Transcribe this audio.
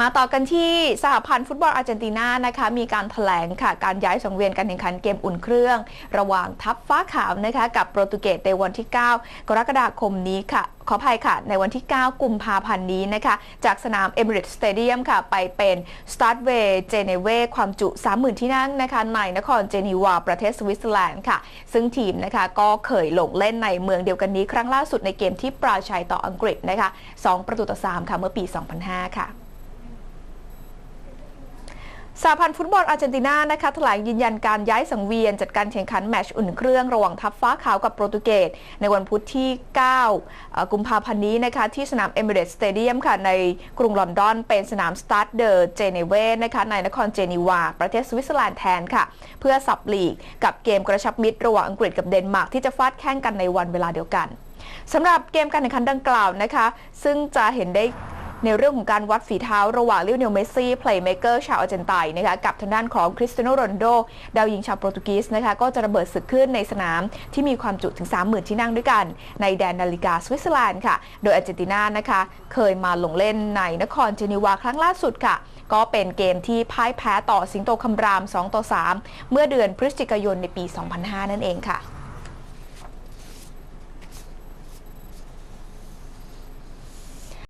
มาต่อกันที่สหพันธ์ฟุตบอลอาร์เจนตินานะคะมีการถแถลงค่ะการย้ายสังเวียนการแข่งขันเกมอุ่นเครื่อง ระหว่างทัพฟ้าขาวนะคะกับโปรตุเกสในวันที่ 9 กรกฎาคมนี้ค่ะ ขออภัยค่ะ ในวันที่ 9 กุมภาพันธ์นี้นะคะ จากสนามเอมิเรตสเตเดียมค่ะ ไปเป็นสตาร์ทเวย์เจเนเวความจุ 30,000 ที่นั่งนะคะในนครเจนีวา ประเทศสวิตเซอร์แลนด์ค่ะ ซึ่งทีมนะคะก็เคยลงเล่นในเมืองเดียวกันนี้ ครั้งล่าสุดในเกมที่ปราชัยต่ออังกฤษนะคะ 2 ประตูต่อ 3 ค่ะเมื่อปี 2005 ค่ะ สหพันธ์ฟุตบอลอาร์เจนตินานะคะแถลงยืนยันการย้ายสังเวียน จัดการแข่งขันแมตช์อุ่นเครื่องระหว่างทัพฟ้าขาวกับโปรตุเกสในวันพุธที่ 9 กุมภาพันธ์นี้นะคะที่สนามเอมิเรตสเตเดียมค่ะในกรุงลอนดอน เป็นสนามสตาร์ทเดอร์เจเนเวนะคะในนครเจนีวา ประเทศสวิตเซอร์แลนด์แทนค่ะ เพื่อสับลีกกับเกมกระชับมิตรระหว่างอังกฤษกับเดนมาร์กที่จะฟาดแข่งกันในวันเวลาเดียวกันสำหรับเกมการแข่งขันดังกล่าวนะคะ ซึ่งจะเห็นได้ ในเรื่องของการวัดฝีเท้าระหว่างลิโอเนลเมสซี่เพลย์เมเกอร์ชาวอาร์เจนตินนะคะกับทางด้านของคริสเตียโนโรนโดดาวยิงชาวโปรตุเกสนะคะก็จะระเบิดศึกขึ้นในสนามที่มีความจุถึง 30,000 ที่นั่งด้วยกัน ในแดนนาฬิกาสวิตเซอร์แลนด์ค่ะ โดยอาร์เจนตินานะคะเคยมาลงเล่นในนครเจนีวาครั้งล่าสุดค่ะ ก็เป็นเกมที่พ่ายแพ้ต่อสิงโตคำราม 2 ต่อ 3 เมื่อเดือนพฤศจิกายนในปี 2005 นั่นเองค่ะ